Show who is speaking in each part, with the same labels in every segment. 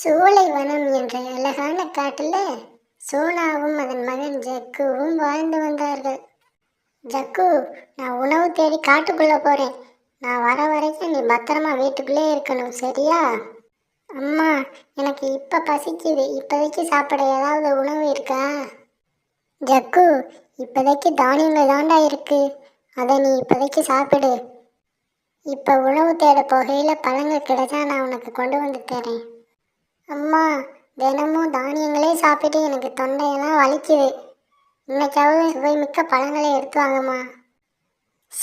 Speaker 1: சோலைவனம் என்ற அழகான காட்டில் சோனாவும் அதன் மகன் ஜக்குவும் வாழ்ந்து வந்தார்கள். ஜக்கு நான் உணவு தேடி காட்டுக்குள்ளே போகிறேன் நான் வர வரைக்கும் நீ பத்திரமா வீட்டுக்குள்ளே இருக்கணும் சரியா? அம்மா எனக்கு இப்போ பசிக்குது. இப்போதைக்கு சாப்பிட ஏதாவது உணவு இருக்கா? ஜக்கு இப்போதைக்கு தானியங்கள் தாண்டா இருக்குது அதை நீ இப்போதைக்கு சாப்பிடு. இப்போ உணவு தேட போகையில் பழங்கள் கிடைச்சா நான் உனக்கு கொண்டு வந்து தரேன். அம்மா தினமும் தானியங்களே சாப்பிட்டு எனக்கு தொண்டையெல்லாம் வலிக்குது. இன்னைக்காவது சுவைமிக்க பழங்களை எடுத்து வாங்கம்மா.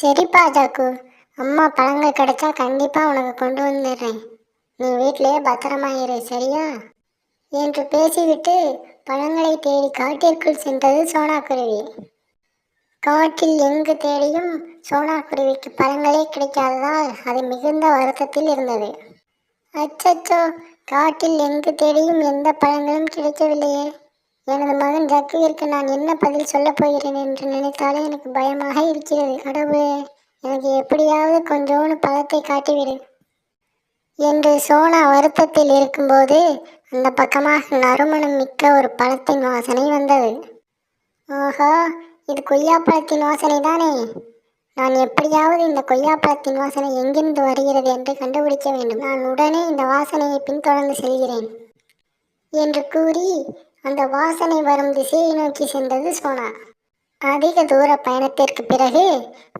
Speaker 1: சரிப்பா ஜாக்கு. அம்மா பழங்கள் கிடைச்சா கண்டிப்பாக உனக்கு கொண்டு வந்துடுறேன். நீ வீட்டிலேயே பத்திரமாயிரு சரியா? என்று பேசிவிட்டு பழங்களை தேடி காட்டிற்குள் சென்றது சோனாக்குருவி. காட்டில் எங்கு தேடியும் சோனாக்குருவிக்கு பழங்களே கிடைக்காததால் அது மிகுந்த வருத்தத்தில் இருந்தது. அச்சச்சோ காட்டில் எங்கு தேடியும் எந்த பழங்களும் கிடைக்கவில்லையே. எனது மகன் ஜக்குவிற்கு நான் என்ன பதில் சொல்லப் போகிறேன் என்று நினைத்தாலே எனக்கு பயமாக இருக்கிறது. கடவுளே எனக்கு எப்படியாவது கொஞ்சோண்டு பழத்தை காட்டிவிடு. என்று சோனா வருத்தத்தில் இருக்கும்போது அந்த பக்கமாக நறுமணம் மிக்க ஒரு பழத்தின் வாசனை வந்தது. ஆஹா இது கொய்யாப்பழத்தின் வாசனை தானே நான் எப்படியாவது இந்த கொய்யாப்பழத்தின் வாசனை எங்கிருந்து வருகிறது என்று கண்டுபிடிக்க வேண்டும். நான் உடனே இந்த வாசனையை பின்தொடர்ந்து செல்கிறேன் என்று கூறி அந்த வாசனை வரும் திசையை நோக்கி சென்றது சோனா. அதிக தூர பயணத்திற்கு பிறகு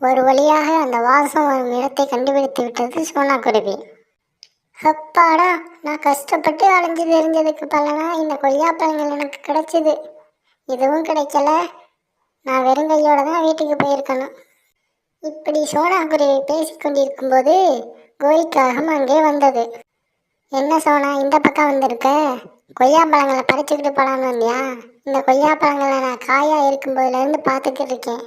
Speaker 1: ஒரு வழியாக அந்த வாசம் வரும் இடத்தை கண்டுபிடித்து விட்டது சோனா குருவி. அப்பாடா நான் கஷ்டப்பட்டு அலைஞ்சு தெரிஞ்சதுக்கு பலனா இந்த கொய்யாப்பழங்கள் எனக்கு கிடைச்சிது. இதுவும் கிடைக்கல. நான் வெறுங்கையோட தான் வீட்டுக்கு போயிருக்கணும். இப்படி சோனா பேசிக்கொண்டிருக்கும் போது கோரிக்காகம் அங்கே வந்தது. என்ன சோனா இந்த பக்கம் வந்திருக்க? கொய்யா பழங்களை பறிச்சுக்கிட்டு போலான்னு வந்தியா? இந்த கொய்யா பழங்களை நான் காயா இருக்கும்போதுலேருந்து பார்த்துக்கிட்டு இருக்கேன்.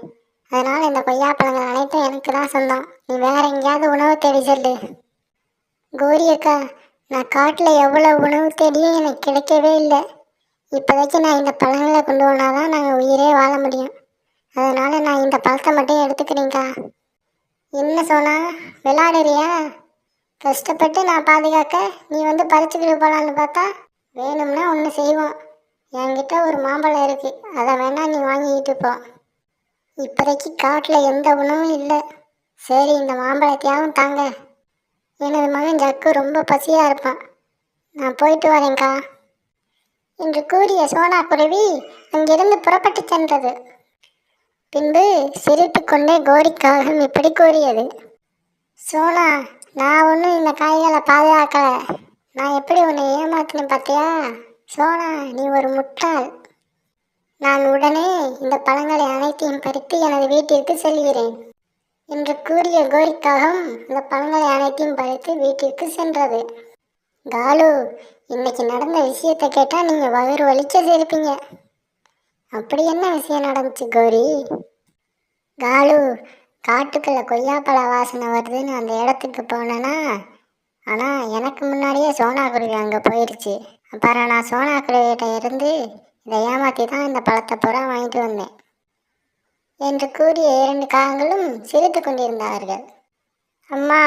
Speaker 1: அதனால் இந்த கொய்யாப்பழங்கள் அனைத்தும் எனக்கு தான் சொந்தம். நீ வேற எங்கேயாவது உணவு தேடி சொல்லு. கோரி அக்கா நான் காட்டில் எவ்வளோ உணவு தேடியும் எனக்கு கிடைக்கவே இல்லை. இப்போதைக்கு நான் இந்த பழங்களை கொண்டு போனால் தான் நாங்கள் உயிரே வாழ முடியும். அதனால் நான் இந்த பழத்தை மட்டும் எடுத்துக்கிறேங்க்கா என்ன சோனா விளாடுறியா கஷ்டப்பட்டு நான் பாதுகாக்க நீ வந்து பறிச்சுக்கிட்டு போகலான்னு பார்த்தா வேணும்னா ஒன்று செய்வோம். என்கிட்ட ஒரு மாம்பழம் இருக்குது அதை வேணால் நீ வாங்கிக்கிட்டு போ. இப்போதைக்கு காட்டில் எந்த உணவும் இல்லை. சரி இந்த மாம்பழத்தையாவும் தாங்க. எனது மகன் ஜக்கு ரொம்ப பசியாக இருப்பான். நான் போயிட்டு வரேன்க்கா. என்று கூறிய சோனா குருவி அங்கிருந்து புறப்பட்டு சென்றது. பின்பு சிரித்துக்கொண்டே கோரிக்காகம் இப்படி கூறியது. சோனா நான் ஒன்றும் இந்த காய்களை பாதுகாக்கலை. நான் எப்படி உன்னை ஏமாத்தினேன் பார்த்தியா சோனா நீ ஒரு முட்டாள். நான் உடனே இந்த பழங்களை அனைத்தையும் பறித்து எனது வீட்டிற்கு செல்கிறேன் என்று கூறிய கோரிக்காகம் இந்த பழங்களை அனைத்தையும் பறித்து வீட்டிற்கு சென்றது. காலு இன்னைக்கு நடந்த விஷயத்தை கேட்டால் நீங்கள் வயிறு வலிச்ச இருப்பீங்க அப்படி என்ன விஷயம் நடந்துச்சு கௌரி? காலு காட்டுக்குள்ள கொய்யாப்பழ வாசனை வருதுன்னு அந்த இடத்துக்கு போனேன்னா ஆனால் எனக்கு முன்னாடியே சோனா குருவி அங்கே போயிடுச்சு அப்புறம் நான் சோனா குருவிகிட்ட இருந்து இதை ஏமாற்றி தான் இந்த பழத்தை பூரா வாங்கிட்டு வந்தேன் என்று கூறிய இரண்டு காகங்களும் சிரித்து கொண்டிருந்தார்கள். அம்மா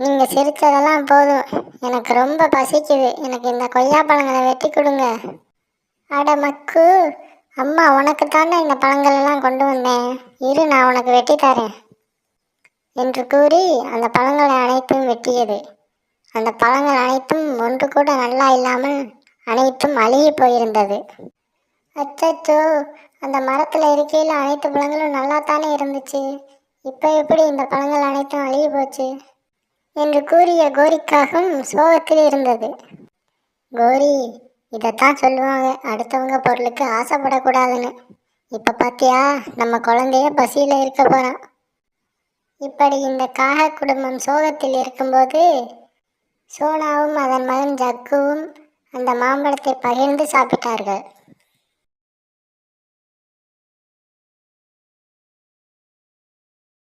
Speaker 1: நீங்கள் சிரித்ததெல்லாம் போதும். எனக்கு ரொம்ப பசிக்குது. எனக்கு இந்த கொய்யாப்பழங்களை வெட்டி கொடுங்க. அட மக்கு அம்மா உனக்கு தானே இந்த பழங்கள் எல்லாம் கொண்டு வந்தேன். இரு நான் உனக்கு வெட்டி தரேன். என்று கூறி அந்த பழங்களை அனைத்தும் வெட்டியது. அந்த பழங்கள் அனைத்தும் ஒன்று கூட நல்லா இல்லாமல் அனைத்தும் அழுகி போயிருந்தது. அச்சச்சோ அந்த மரத்தில் இருக்கையில் அனைத்து பழங்களும் நல்லா தானே இருந்துச்சு. இப்போ எப்படி இந்த பழங்கள் அனைத்தும் அழுகி போச்சு? என்று கூறிய கோரிக்காகவும் சோகத்தில் இருந்தது. கோரி இதைத்தான் சொல்லுவாங்க. அடுத்தவங்க பொருளுக்கு ஆசைப்படக்கூடாதுன்னு. இப்போ பார்த்தியா நம்ம குழந்தைய பசியில் இருக்க போகிறான் இப்படி இந்த காக குடும்பம் சோகத்தில் இருக்கும்போது சோனாவும் அதன் மகன் ஜக்குவும் அந்த மாம்பழத்தை பகிர்ந்து சாப்பிட்டார்கள்.